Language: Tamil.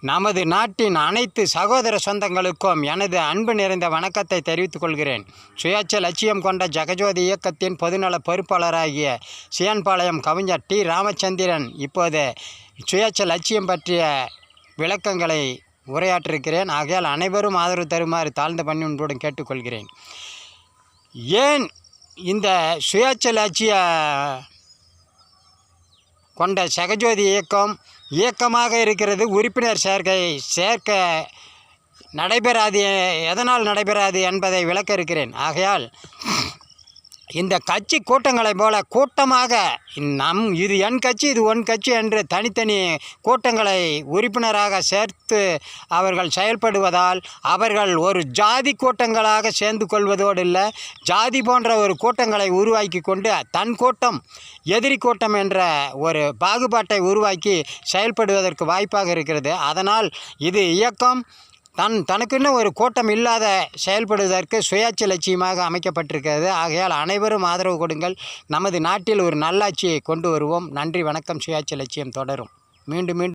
நமது நாட்டின் அனைத்து சகோதர சொந்தங்களுக்கும் எனது அன்பு நிறைந்த வணக்கத்தை தெரிவித்துக் கொள்கிறேன். சுயேட்சை லட்சியம் கொண்ட ஜெகஜோதி இயக்கத்தின் பொதுநல பொறுப்பாளராகிய சியன்பாளையம் கவிஞர் டி. ராமச்சந்திரன் இப்போது சுயேட்சை லட்சியம் பற்றிய விளக்கங்களை உரையாற்றிருக்கிறேன். ஆகையால் அனைவரும் ஆதரவு தருமாறு தாழ்ந்த பணியுடன் கேட்டுக்கொள்கிறேன். ஏன் இந்த சுயேட்சை லட்சிய கொண்ட சகஜோதி இயக்கம் இயக்கமாக இருக்கிறது. உறுப்பினர் சேர்க்கை சேர்க்க நடைபெறாது எதனால் நடைபெறாது என்பதை விளக்க இருக்கிறேன். ஆகையால் இந்த கட்சி கூட்டங்களைப் போல கூட்டமாக நம் இது என் கட்சி இது ஒன் கட்சி என்று தனித்தனி கூட்டங்களை உறுப்பினராக சேர்த்து அவர்கள் செயல்படுவதால் அவர்கள் ஒரு ஜாதி கூட்டங்களாக சேர்ந்து கொள்வதோடு இல்லை ஜாதி போன்ற ஒரு கூட்டங்களை உருவாக்கி கொண்டு தன் கூட்டம் எதிரி கூட்டம் என்ற ஒரு பாகுபாட்டை உருவாக்கி செயல்படுவதற்கு வாய்ப்பாக இருக்கிறது. அதனால் இது இயக்கம் தன் தனக்குன்னு ஒரு கூட்டம் இல்லாத செயல்படுவதற்கு சுயாட்சி லட்சியமாக அமைக்கப்பட்டிருக்கிறது. ஆகையால் அனைவரும் ஆதரவு கொடுங்கள். நமது நாட்டில் ஒரு நல்லாட்சியை கொண்டு வருவோம். நன்றி வணக்கம். சுயாட்சி லட்சியம் தொடரும். மீண்டும் மீண்டும்